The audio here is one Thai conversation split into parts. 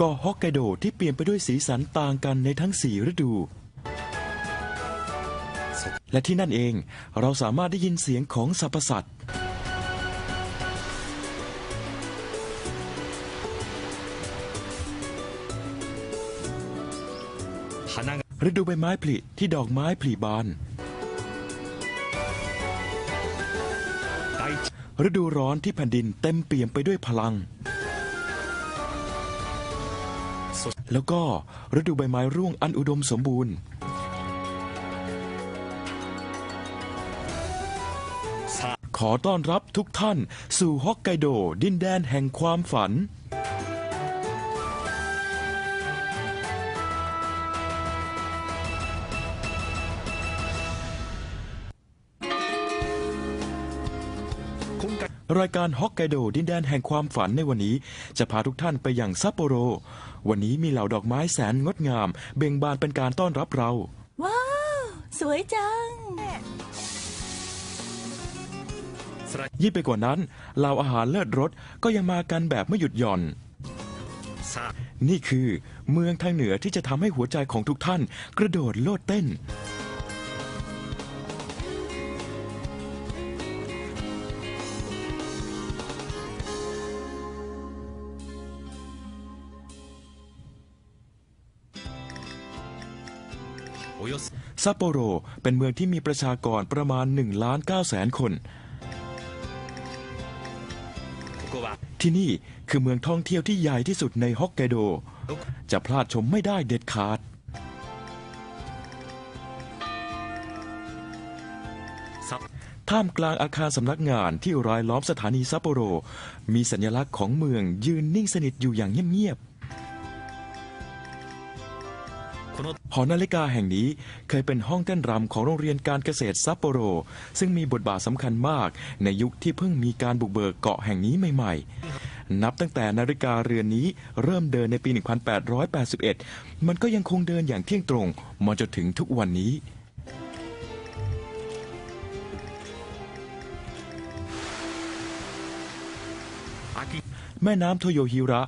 กาะฮอกไกโดที่เปลี่ยนไปด้วยสีสันต่างกันในทั้งสี่ฤดู และที่นั่นเองเราสามารถได้ยินเสียงของสรรพสัตว์ฤดูใบไม้ผลิที่ดอกไม้ผลิบาน ฤดูร้อนที่แผ่นดินเต็มเปี่ยมไปด้วยพลัง แล้วก็ฤดูใบไม้ร่วงอันอุดมสมบูรณ์ ขอต้อนรับทุกท่านสู่ฮอกไกโดดินแดนแห่งความฝัน รายการฮอกไกโดดินแดนแห่งความฝันในวันนี้ จะพาทุกท่านไปยังซัปโปโร วันนี้มีเหล่าดอกไม้แสนงดงาม เบ่งบานเป็นการต้อนรับเรา ว้าว สวยจัง ยิ่งไปกว่านั้นเหล่าอาหารเลิศรสก็ยังมากันแบบไม่หยุดหย่อน นี่คือเมืองทางเหนือที่จะทำให้หัวใจของทุกท่านกระโดดโลดเต้น ซัปโปโรเป็นเมืองที่มีประชากรประมาณ1ล้าน9แสนคน ที่นี่คือเมืองท่องเที่ยวที่ใหญ่ที่สุดในฮอกไกโด จะพลาดชมไม่ได้เด็ดขาด ท่ามกลางอาคารสำนักงานที่รายล้อมสถานีซัปโปโร มีสัญลักษณ์ของเมืองยืนนิ่งสนิทอยู่อย่างเงียบ หอนาฬิกาแห่งนี้เคยเป็นห้องเต้นรำของโรงเรียนการเกษตรซัปโปโร ซึ่งมีบทบาทสำคัญมากในยุคที่เพิ่งมีการบุกเบิกเกาะแห่งนี้ใหม่ๆ นับตั้งแต่นาฬิกาเรือนนี้เริ่มเดินในปี 1881 มันก็ยังคงเดินอย่างเที่ยงตรงมาจนถึงทุกวันนี้แม่น้ำโทโยฮิระ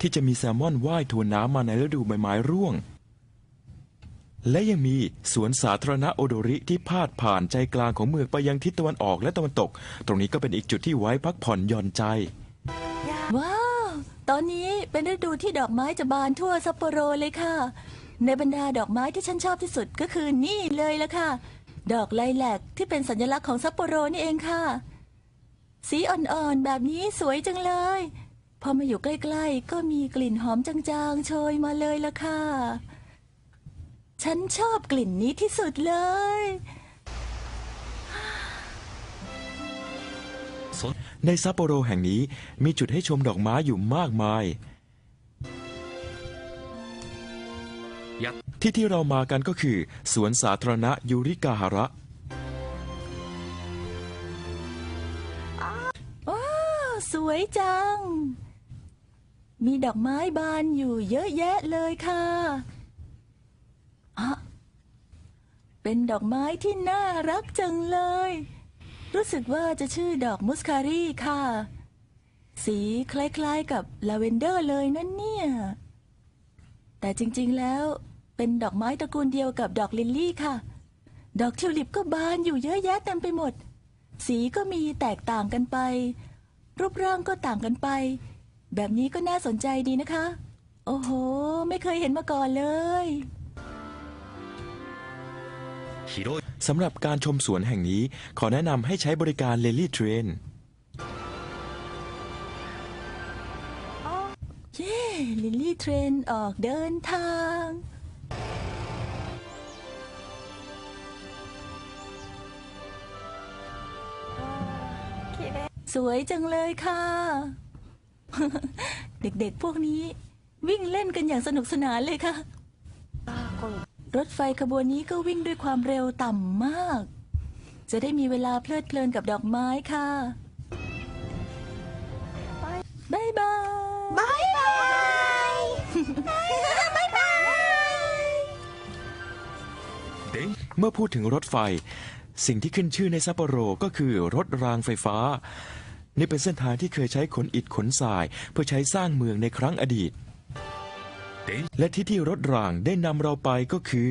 ที่จะมีแซลมอนว่ายทวนน้ำมาในฤดูใบไม้ร่วง และยังมีสวนสาธารณะโอโดริที่พาดผ่านใจกลางของเมืองไปยังทิศตะวันออกและตะวันตก ตรงนี้ก็เป็นอีกจุดที่ไว้พักผ่อนหย่อนใจ ว้าว ตอนนี้เป็นฤดูที่ดอกไม้จะบานทั่วซัปโปโรเลยค่ะ ในบรรดาดอกไม้ที่ฉันชอบที่สุดก็คือนี่เลยละค่ะ ดอกไลแลกที่เป็นสัญลักษณ์ของซัปโปโรนี่เองค่ะ สีอ่อนๆแบบนี้สวยจังเลย พอมาอยู่ใกล้ ๆ ก็มีกลิ่นหอมจางๆโชยมาเลยละค่ะ ฉันชอบกลิ่นนี้ที่สุดเลยそในซัปโปโรแห่งนี้มีจุดให้ชมดอกไม้อยู่มากมายやที่ที่เรามากันก็คือ สวนสาธารณะยูริกาฮาระ ว้าว สวยจัง มีดอกไม้บานอยู่เยอะแยะเลยค่ะอะ เป็นดอกไม้ที่น่ารักจังเลย รู้สึกว่าจะชื่อดอกมุสคารีค่ะ สีคล้ายๆกับลาเวนเดอร์เลยนั่นเนี่ย แต่จริงๆแล้วเป็นดอกไม้ตระกูลเดียวกับดอกลิลลี่ค่ะ ดอกทิวลิปก็บานอยู่เยอะแยะเต็มไปหมด สีก็มีแตกต่างกันไป รูปร่างก็ต่างกันไป แบบนี้ก็น่าสนใจดีนะคะ โอ้โห ไม่เคยเห็นมาก่อนเลย สำหรับการชมสวนแห่งนี้ขอแนะนำให้ใช้บริการเลลี่เทรนเย้ลิลลี่เทรนออกเดินทาง สวยจังเลยค่ะ เด็กๆพวกนี้วิ่งเล่นกันอย่างสนุกสนานเลยค่ะ รถไฟขบวนนี้ก็วิ่งด้วยความเร็วต่ำมาก จะได้มีเวลาเพลิดเพลินกับดอกไม้ค่ะ บายบาย บายบาย บายบาย เมื่อพูดถึงรถไฟ สิ่งที่ขึ้นชื่อในซัปโปโรก็คือรถรางไฟฟ้า นี่เป็นเส้นทางที่เคยใช้ขนอิฐขนทราย เพื่อใช้สร้างเมืองในครั้งอดีต และที่ที่รถรางได้นำเราไปก็คือ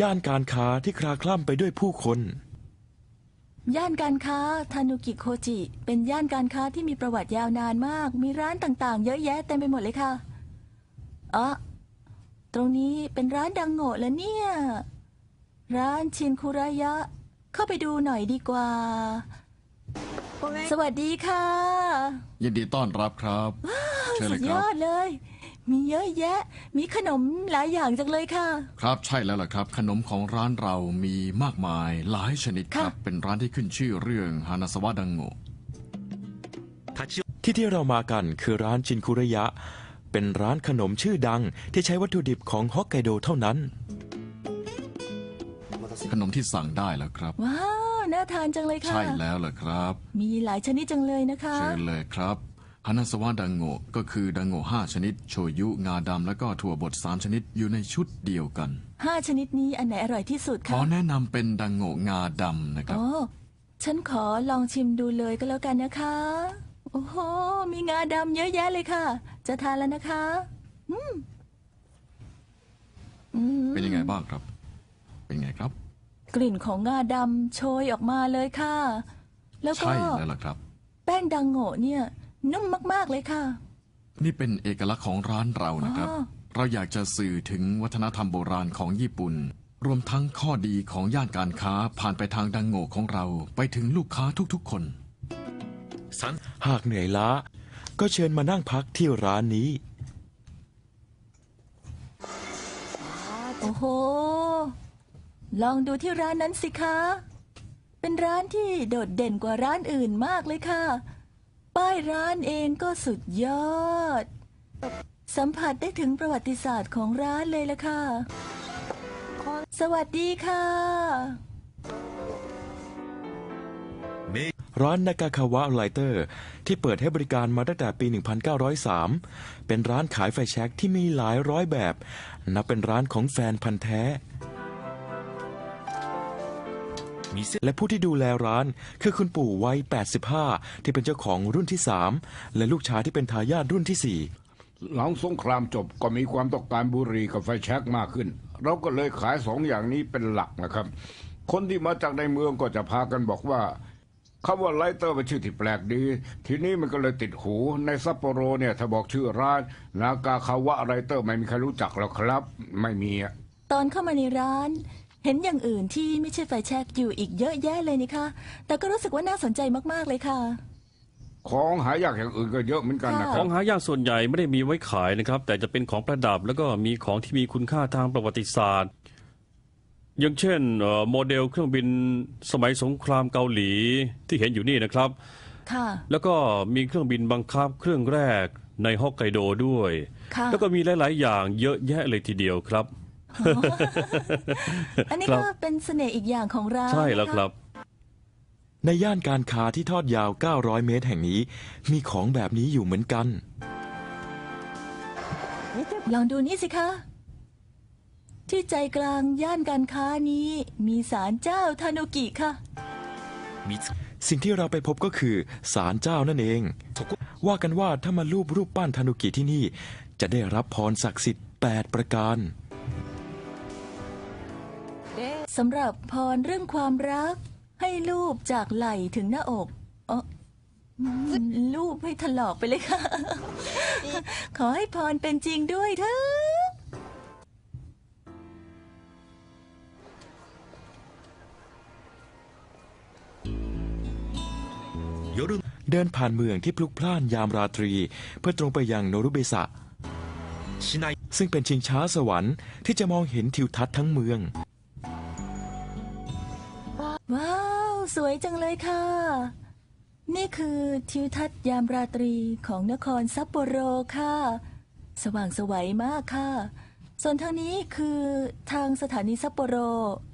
ย่านการค้าที่คลาคล่ำไปด้วยผู้คน ย่านการค้าทานุกิโคจิ เป็นย่านการค้าที่มีประวัติยาวนานมาก มีร้านต่างๆ เยอะแยะเต็มไปหมดเลยค่ะอ๋อตรงนี้เป็นร้านดังโง่แล้วเนี่ย ร้านชินคุระยะ เข้าไปดูหน่อยดีกว่า สวัสดีค่ะยินดีต้อนรับครับเชิญเลยครับ อดเลย มีเยอะแยะ มีขนมหลายอย่างจังเลยค่ะ ครับใช่แล้วล่ะครับ ขนมของร้านเรามีมากมายหลายชนิดครับเป็นร้านที่ขึ้นชื่อเรื่องฮานาสวะดังโงที่ที่เรามากันคือร้านชินคุระยะ เป็นร้านขนมชื่อดังที่ใช้วัตถุดิบของฮอกไกโดเท่านั้น ขนมที่สั่งได้แล้วครับ ว้า น่าทานจังเลยค่ะ ใช่แล้วล่ะครับ มีหลายชนิดจังเลยนะคะเชิญเลยครับฮานาสวะดังโงก็คือดังโงห้าชนิด โชยุ งาดำและก็ถั่วบดสามชนิดอยู่ในชุดเดียวกัน ห้าชนิดนี้อันไหนอร่อยที่สุดขคะอแนะนำเป็นดังโงงาดำนะครับโอ้ฉันขอลองชิมดูเลยก็แล้วกันนะคะ โอ้โห มีงาดำเยอะแยะเลยค่ะ จะทานแล้วนะคะ อืมอืมเป็นยังไงบ้างครับ เป็นไงครับ กลิ่นของงาดำโชยออกมาเลยค่ะ แล้วก็ใช่แล้วล่ะครับ แป้งดังโง่เนี่ย นุ่มมากๆเลยค่ะ นี่เป็นเอกลักษณ์ของร้านเรานะครับ อ๋อ เราอยากจะสื่อถึงวัฒนธรรมโบราณของญี่ปุ่น รวมทั้งข้อดีของย่านการค้าผ่านไปทางดังโง่ของเรา ไปถึงลูกค้าทุกๆคน三หากเหนื่อยล้า ก็เชิญมานั่งพักที่ร้านนี้ โอ้โห ลองดูที่ร้านนั้นสิคะ เป็นร้านที่โดดเด่นกว่าร้านอื่นมากเลยค่ะ ป้ายร้านเองก็สุดยอด สัมผัสได้ถึงประวัติศาสตร์ของร้านเลยละค่ะ สวัสดีค่ะ ร้านนากาคาวะไลเตอร์ ที่เปิดให้บริการมาตั้งแต่ปี 1903 เป็นร้านขายไฟแช็กที่มีหลายร้อยแบบ นับเป็นร้านของแฟนพันธ์แท้ และผู้ที่ดูแลร้าน คือคุณปู่วัย 85 ที่เป็นเจ้าของรุ่นที่ 3 และลูกชายที่เป็นทายาทรุ่นที่หลังสงครามจบก็มีความต้องการบุหรี่กับไฟแช็กมากขึ้น เราก็เลยขายสองอย่างนี้เป็นหลักนะครับ คนที่มาจากในเมืองก็จะพากันบอกว่าคำว่าไลเตอร์เป็นชื่อที่แปลกดี ทีนี้มันก็เลยติดหูในซัปโปโรเนี่ยถ้าบอกชื่อร้านนากาคาวะไลเตอร์ไม่มีใครรู้จักหรอกครับ ไม่มีอะตอนเข้ามาในร้าน เห็นอย่างอื่นที่ไม่ใช่ไฟแช็กอยู่อีกเยอะแยะเลยนี่คะแต่ก็รู้สึกว่าน่าสนใจมากๆเลยค่ะ ของหายากอย่างอื่นก็เยอะเหมือนกันนะคขรัอบ งหายากส่วนใหญ่ไม่ได้มีไว้ขายนะครับ แต่จะเป็นของประดับแล้วก็มีของที่มีคุณค่าทางประวัติศาสตร์ อย่างเช่นเอ่อโมเดลเครื่องบินสมัยสงครามเกาหลีที่เห็นอยู่นี่นะครับ ค่ะ แล้วก็มีเครื่องบินบังคับเครื่องแรกในฮอกไกโดด้วย ค่ะ แล้วก็มีหลาย ๆ อย่างเยอะแยะเลยทีเดียวครับ อันนี้ก็เป็นเสน่ห์อีกอย่างของเราใช่แล้วครับ ในย่านการค้าที่ทอดยาว 900 เมตรแห่งนี้ มีของแบบนี้อยู่เหมือนกัน ลองดูนี่สิคะ ที่ใจกลางย่านการค้านี้ มีศาลเจ้าทานุกิค่ะ สิ่งที่เราไปพบก็คือศาลเจ้านั่นเอง ว่ากันว่าถ้ามารูปรูปปั้นทานุกิที่นี่ จะได้รับพรศักดิ์สิทธิ์ 8 ประการ สำหรับพรเรื่องความรัก ให้รูปจากไหล่ถึงหน้าอกเอออืมรูปให้ถลอกไปเลยค่ะ ขอให้พรเป็นจริงด้วยเถอะ 夜 เดินผ่านเมืองที่พลุกพล่านยามราตรี เพื่อตรงไปยังโนรุเบสะ 市内 ซึ่งเป็นชิงช้าสวรรค์ที่จะมองเห็นทิวทัศน์ทั้งเมือง สวยจังเลยค่ะ นี่คือทิวทัศน์ยามราตรีของนครซัปโปโรค่ะ สว่างสวัยมากค่ะ ส่วนทางนี้คือทางสถานีซัปโปโร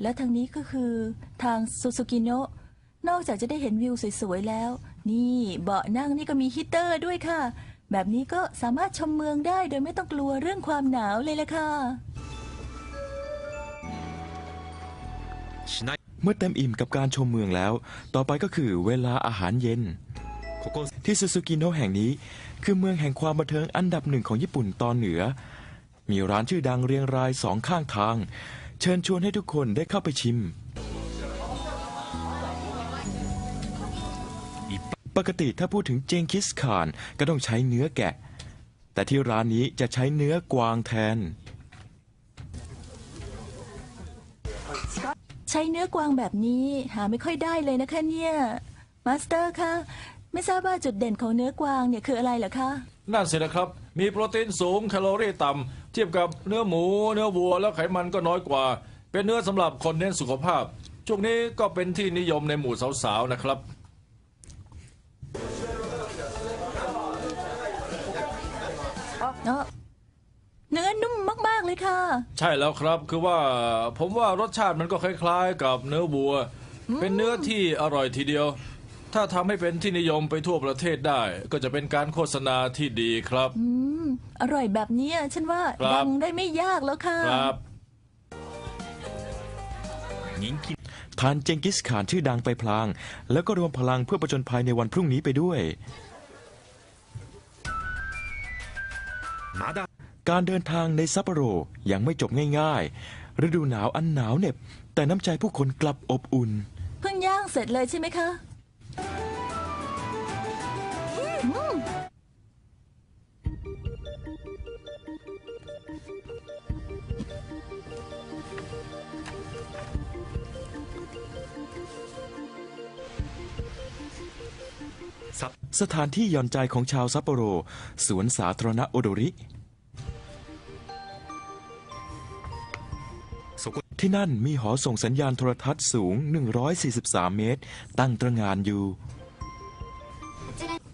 และทางนี้ก็คือทางซูซูกิโนะนอกจากจะได้เห็นวิวสวยๆแล้ว นี่เบาะนั่งนี่ก็มีฮีเตอร์ด้วยค่ะ แบบนี้ก็สามารถชมเมืองได้โดยไม่ต้องกลัวเรื่องความหนาวเลยละค่ะ市内 เมื่อเต็มอิ่มกับการชมเมืองแล้ว ต่อไปก็คือเวลาอาหารเย็น ที่ซูซูกิโนะแห่งนี้ คือเมืองแห่งความบันเทิงอันดับหนึ่งของญี่ปุ่นตอนเหนือ มีร้านชื่อดังเรียงรายสองข้างทาง เชิญชวนให้ทุกคนได้เข้าไปชิม ปกติถ้าพูดถึงเจงคิสข่านก็ต้องใช้เนื้อแกะ แต่ที่ร้านนี้จะใช้เนื้อกวางแทน ใช้เนื้อกวางแบบนี้หาไม่ค่อยได้เลยนะคะเนี่ยมาสเตอร์คะไม่ทราบว่าจุดเด่นของเนื้อกวางเนี่ยคืออะไรเหรอคะนั่นสินะครับ มีโปรตีนสูงแคลอรี่ต่ำเทียบกับเนื้อหมู เนื้อวัวแล้วไขมันก็น้อยกว่า เป็นเนื้อสำหรับคนเน้นสุขภาพ ช่วงนี้ก็เป็นที่นิยมในหมู่สาวๆนะครับ เนาะเนื้อนุ่มมากเลยค่ะ ใช่แล้วครับคือว่าผมว่ารสชาติมันก็คล้ายๆ กับเนื้อบัว เป็นเนื้อที่อร่อยทีเดียว ถ้าทำให้เป็นที่นิยมไปทั่วประเทศได้ ก็จะเป็นการโฆษณาที่ดีครับอร่อยแบบนี้ยฉันว่าครัดังได้ไม่ยากแล้วค่ะ ครับ ทานเจงกิสขานชื่อดังไปพลาง แล้วก็รวมพลังเพื่อประจนภัยในวันพรุ่งนี้ไปด้วยมาด้ การเดินทางในซัปโปโรยังไม่จบง่าย ๆ ฤดูหนาวอันหนาวเหน็บ แต่น้ำใจผู้คนกลับอบอุ่น เพิ่งย่างเสร็จเลยใช่ไหมคะさสถานที่หย่อนใจของชาวซัปโปโร สวนสาธารณะโอโดริ ที่นั่นมีหอส่งสัญญาณโทรทัศน์สูง 143 เมตร ตั้งตระหงานอยู่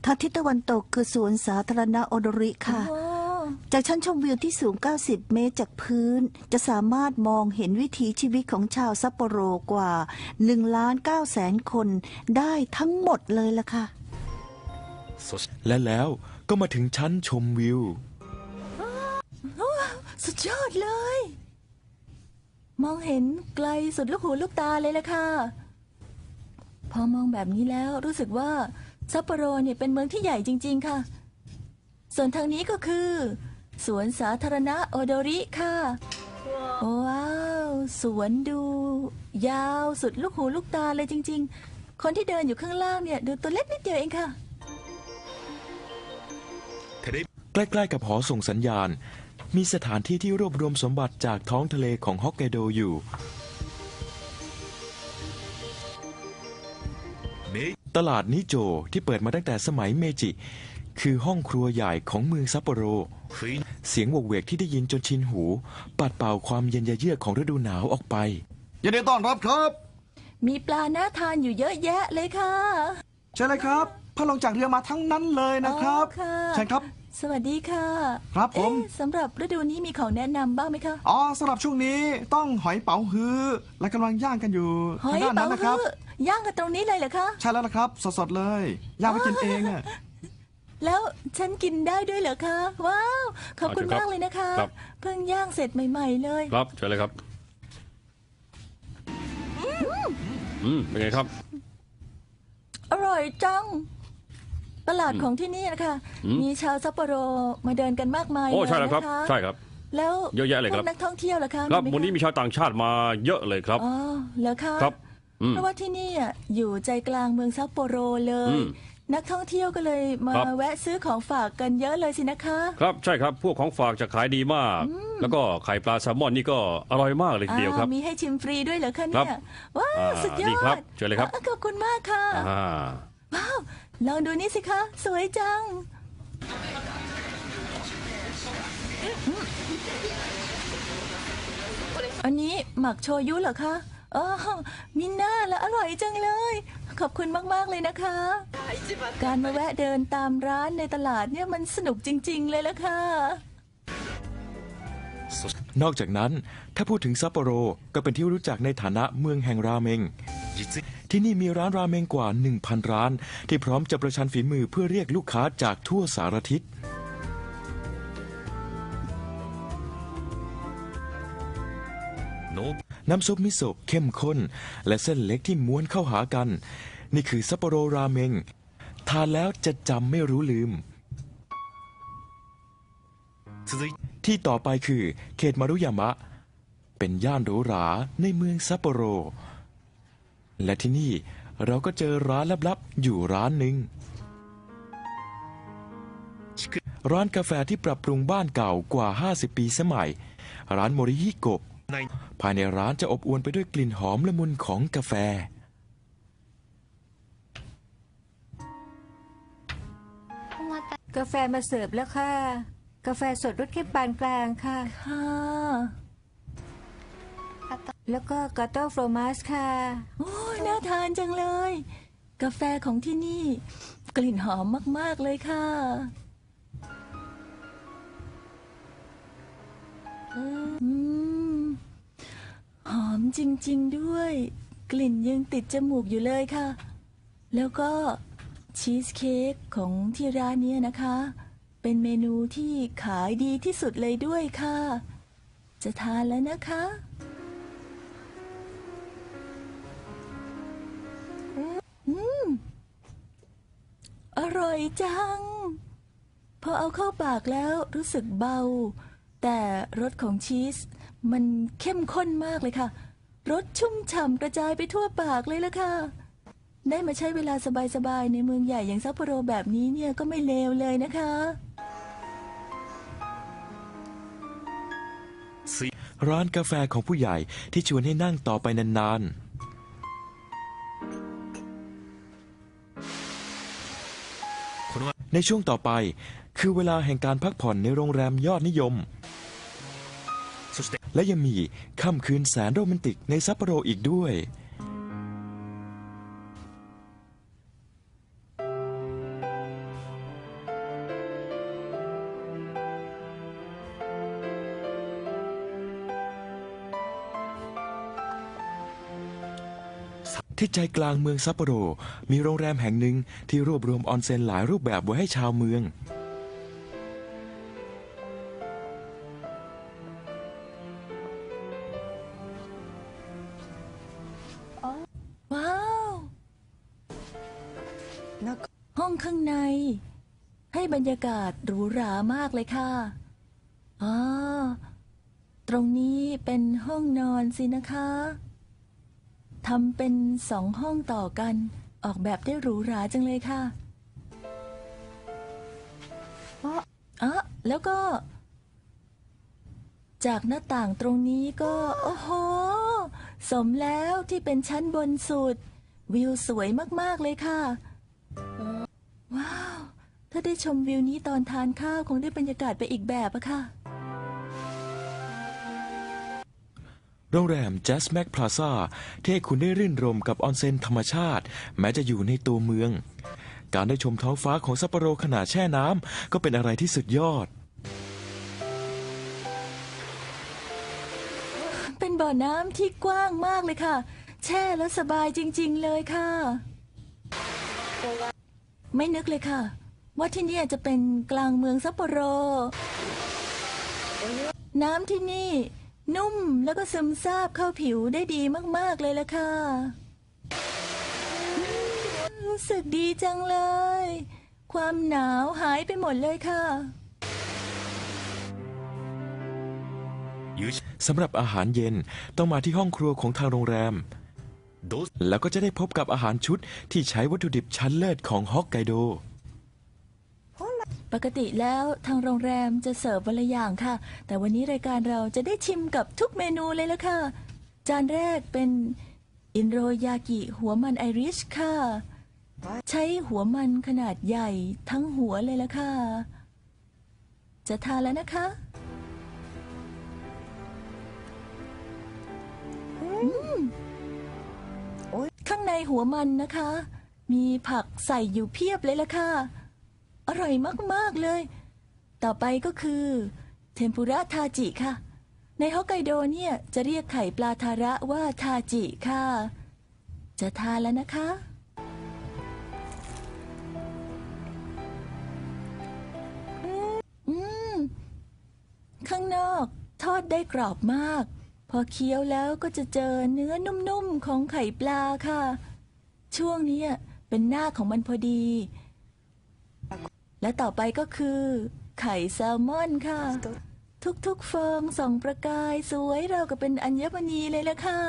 ทางทิศตะวันตกคือสวนสาธารณะโอโดริค่ะโอ้จากชั้นชมวิวที่สูง 90 เมตรจากพื้น จะสามารถมองเห็นวิถีชีวิตของชาวซัปโปโรกว่า1ล้าน9แสนคนได้ทั้งหมดเลยล่ะค่ะそしและแล้วก็มาถึงชั้นชมวิว สุดยอดเลย มองเห็นไกลสุดลูกหูลูกตาเลยละค่ะ พอมองแบบนี้แล้วรู้สึกว่าซัปโปโรเนี่ยเป็นเมืองที่ใหญ่จริง ๆ ค่ะ ส่วนทางนี้ก็คือ สวนสาธารณะโอโดริค่ะ ว้าว สวนดู ยาวสุดลูกหูลูกตาเลยจริง ๆ คนที่เดินอยู่ข้างล่างเนี่ยดูตัวเล็กนิดเดียวเองค่ะ ใกล้ๆกับหอส่งสัญญาณ มีสถานที่ที่รวบรวมสมบัติจากท้องทะเลของฮอกไกโดอยู่ ตลาดนิโจที่เปิดมาตั้งแต่สมัยเมจิ คือห้องครัวใหญ่ของเมืองซัปโปโร เสียงวกเวกที่ได้ยินจนชินหู ปัดเป่าความเย็นยะเยือกของฤดูหนาวออกไป ยินดีต้อนรับครับ มีปลาน่าทานอยู่เยอะแยะเลยค่ะ ใช่เลยครับพระลองจากเรือมาทั้งนั้นเลยนะครับใช่ครับ สวัสดีค่ะครับผม เอ๊ะสำหรับฤดูนี้มีของแนะนำบ้างไหมคะ อ๋อสำหรับช่วงนี้ต้องหอยเป๋าฮื้อและกำลังย่างกันอยู่หอยทางด้านเป๋านั้นนะครับฮื้อย่างกันตรงนี้เลยเหรอคะ ใช่แล้วละครับ สดๆเลย ย่างไปกินเองอะแล้วฉันกินได้ด้วยเหรอคะ ว้าว ขอบคุณเอาเถอะครับมากเลยนะคะ ครับ เพิ่งย่างเสร็จใหม่ ๆ เลย ครับเชิญเลยครับ อืมเป็นไงครับ อร่อยจัง ตลาดของที่นี่นะคะอืมมีชาวซัปโปโรมาเดินกันมากมายโอ้เลยใช่แล้วครับ นะคะใช่ครับ แล้วเยอะแยะเลยครับ พวกนักท่องเที่ยวเหรอคะครับไหวันนี้มีชาวต่างชาติมาเยอะเลยครับ อ๋อเหรอคะครับอืม เพราะว่าที่นี่อะอยู่ใจกลางเมืองซัปโปโรเลยอืมนักท่องเที่ยวก็เลยมาครับ แวะซื้อของฝากกันเยอะเลยสินะคะ ครับใช่ครับ พวกของฝากจะขายดีมาก แล้วก็ไข่ปลาแซลมอนนี่ก็อร่อยมากเลยทีเดียวครับ อ่ามีให้ชิมฟรีด้วยเหรอคะครัเนี่บยว้าวอ่าสุดยอนี่ครับดเชิญเลยครับ อ่าขอบคุณมากค่ะ อ่า ว้าว ลองดูนี่สิคะ สวยจัง อันนี้หมักโชยุเหรอคะอ๋อมิน่าและอร่อยจังเลย ขอบคุณมาก ๆ เลยนะคะ การมาแวะเดินตามร้านในตลาดเนี่ยมันสนุกจริง ๆ เลยละค่ะ นอกจากนั้นถ้าพูดถึงซัปโปโรก็เป็นที่รู้จักในฐานะเมืองแห่งราเมง ที่นี่มีร้านราเมงกว่า 1,000 ร้าน ที่พร้อมจะประชันฝีมือเพื่อเรียกลูกค้าจากทั่วสารทิศ น้ำซุปมิโซะเข้มข้น และเส้นเล็กที่ม้วนเข้าหากัน นี่คือซัปโปโรราเมง ทานแล้วจะจำไม่รู้ลืม ที่ต่อไปคือ เขตมารุยามะ เป็นย่านหรูหราในเมืองซัปโปโร และที่นี่เราก็เจอร้านลับๆ อยู่ร้านหนึ่งร้านกาแฟที่ปรับปรุงบ้านเก่ากว่า 50 ปีสมัย ร้านโมริฮิโกะないภายในร้านจะอบอวลไปด้วยกลิ่นหอมละมุนของกาแฟ กาแฟมาเสิร์ฟแล้วค่ะ กาแฟสดรสเข้มปานกลางค่ะ ค่ะ แล้วก็กาโต้โฟรมาสค่ะ โอ้ยน่าทานจังเลย กาแฟของที่นี่ กลิ่นหอมมาก ๆ เลยค่ะ อืม หอมจริง ๆ ด้วย กลิ่นยังติดจมูกอยู่เลยค่ะ แล้วก็ชีสเค้กของที่ร้านเนี้ยนะคะ เป็นเมนูที่ขายดีที่สุดเลยด้วยค่ะ จะทานแล้วนะคะ อร่อยจัง พอเอาเข้าปากแล้วรู้สึกเบา แต่รสของชีส มันเข้มข้นมากเลยค่ะ รสชุ่มฉ่ำกระจายไปทั่วปากเลยละค่ะ ได้มาใช้เวลาสบายๆ ในเมืองใหญ่อย่างซัปโปโรแบบนี้เนี่ยก็ไม่เลวเลยนะคะร้านกาแฟของผู้ใหญ่ที่ชวนให้นั่งต่อไปนานๆ ในช่วงต่อไป คือเวลาแห่งการพักผ่อนในโรงแรมยอดนิยม และยังมีค่ำคืนแสนโรแมนติกในซัปโปโรอีกด้วย ที่ใจกลางเมืองซัปโปโร มีโรงแรมแห่งหนึ่งที่รวบรวมออนเซ็นหลายรูปแบบไว้ให้ชาวเมือง ว้าวห้องข้างใน ให้บรรยากาศหรูหรามากเลยค่ะอ๋อตรงนี้เป็นห้องนอนสินะคะ ทำเป็นสองห้องต่อกัน ออกแบบได้หรูหราจังเลยค่ะอ๋อแล้วก็ จากหน้าต่างตรงนี้ก็ โอ้โห สมแล้วที่เป็นชั้นบนสุด วิวสวยมาก ๆ เลยค่ะ ว้าว ถ้าได้ชมวิวนี้ตอนทานข้าว คงได้บรรยากาศไปอีกแบบอะค่ะ โรงแรม Jazz Mac Plaza ที่ให้คุณได้รื่นรมกับออนเซ็นธรรมชาติ แม้จะอยู่ในตัวเมือง การได้ชมท้องฟ้าของซัปโปโรขณะแช่น้ำก็เป็นอะไรที่สุดยอด เป็นบ่อน้ำที่กว้างมากเลยค่ะ แช่แล้วสบายจริง ๆ เลยค่ะ ไม่นึกเลยค่ะ ว่าที่นี่จะเป็นกลางเมืองซัปโปโร น้ำที่นี่ นุ่มแล้วก็ซึมซาบเข้าผิวได้ดีมาก ๆ เลยล่ะค่ะรู้สึกดีจังเลย ความหนาวหายไปหมดเลยค่ะ สำหรับอาหารเย็นต้องมาที่ห้องครัวของทางโรงแรม แล้วก็จะได้พบกับอาหารชุดที่ใช้วัตถุดิบชั้นเลิศของฮอกไกโด ปกติแล้วทางโรงแรมจะเสิร์ฟวันละอย่างค่ะ แต่วันนี้รายการเราจะได้ชิมกับทุกเมนูเลยละค่ะ จานแรกเป็นอินโรยากิหัวมันไอริชค่ะ ใช้หัวมันขนาดใหญ่ทั้งหัวเลยละค่ะ จะทานแล้วนะคะข้างในหัวมันนะคะ มีผักใส่อยู่เพียบเลยละค่ะ อร่อยมากๆเลย ต่อไปก็คือ เทมปุระทาจิค่ะ ในฮอกไกโดเนี่ยจะเรียกไข่ปลาทาระว่าทาจิค่ะ จะทานแล้วนะคะอืมข้างนอกทอดได้กรอบมาก พอเคี้ยวแล้วก็จะเจอเนื้อนุ่มๆของไข่ปลาค่ะ ช่วงนี้เป็นหน้าของมันพอดี และต่อไปก็คือ ไข่แซลมอนค่ะ ทุกๆฟองส่องประกายสวยเรากับเป็นอัญมณีเลยละค่ะ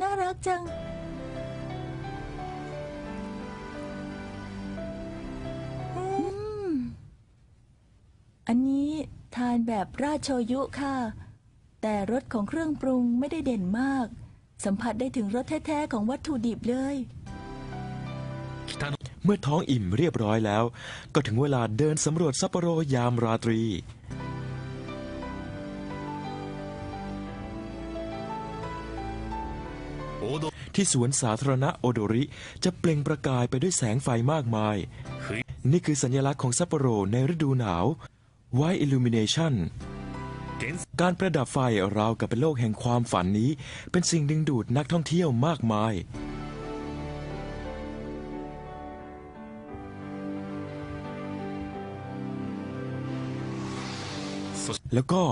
น่ารักจัง อืม อันนี้ทานแบบราดโชยุค่ะ แต่รสของเครื่องปรุงไม่ได้เด่นมาก สัมผัสได้ถึงรสแท้ ๆ ของวัตถุดิบเลย เมื่อท้องอิ่มเรียบร้อยแล้ว ก็ถึงเวลาเดินสำรวจซัปโปโรยามราตรี ที่สวนสาธารณะโอโดริจะเปล่งประกายไปด้วยแสงไฟมากมาย นี่คือสัญลักษณ์ของซัปโปโรในฤดูหนาว White Illumination การประดับไฟราวกับเป็นโลกแห่งความฝันนี้ เป็นสิ่งดึงดูดนักท่องเที่ยวมากมาย แล้วก็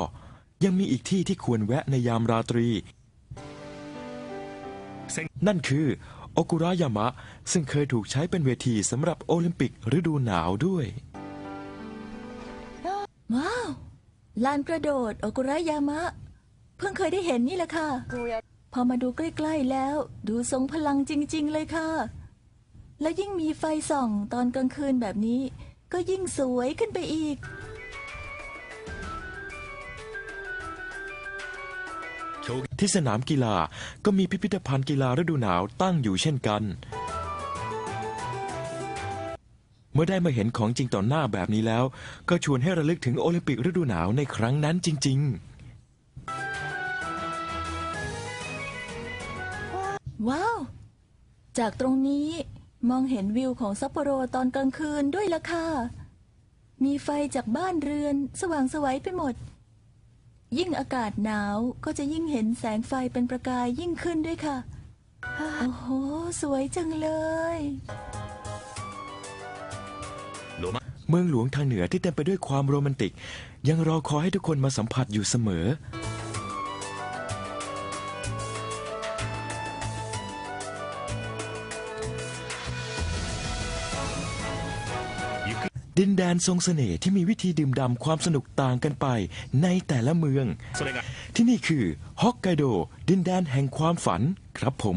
ยังมีอีกที่ที่ควรแวะในยามราตรี นั่นคือโอกุระยามะ ซึ่งเคยถูกใช้เป็นเวทีสำหรับโอลิมปิกฤดูหนาวด้วย ว้าว ลานกระโดดโอกุระยามะ เพิ่งเคยได้เห็นนี่แหละค่ะ พอมาดูใกล้ๆแล้ว ดูทรงพลังจริง ๆ เลยค่ะ และยิ่งมีไฟส่องตอนกลางคืนแบบนี้ ก็ยิ่งสวยขึ้นไปอีก ที่สนามกีฬาก็มีพิพิธภัณฑ์กีฬาฤดูหนาวตั้งอยู่เช่นกัน เมื่อได้มาเห็นของจริงต่อหน้าแบบนี้แล้ว ก็ชวนให้ระลึกถึงโอลิมปิกฤดูหนาวในครั้งนั้นจริง ๆ ว้าว จากตรงนี้มองเห็นวิวของซัปโปโรตอนกลางคืนด้วยล่ะค่ะ มีไฟจากบ้านเรือนสว่างไสวัยไปหมด ยิ่งอากาศหนาวก็จะยิ่งเห็นแสงไฟเป็นประกายยิ่งขึ้นด้วยค่ะ โอ้โห สวยจังเลย เมืองหลวงทางเหนือที่เต็มไปด้วยความโรแมนติก ยังรอคอยให้ทุกคนมาสัมผัสอยู่เสมอ ดินแดนทรงสเสน่ห์ที่มีวิธีดื่มด่ำความสนุกต่างกันไปในแต่ละเมือง ที่นี่คือฮอกไกโด ดินแดนแห่งความฝันครับผม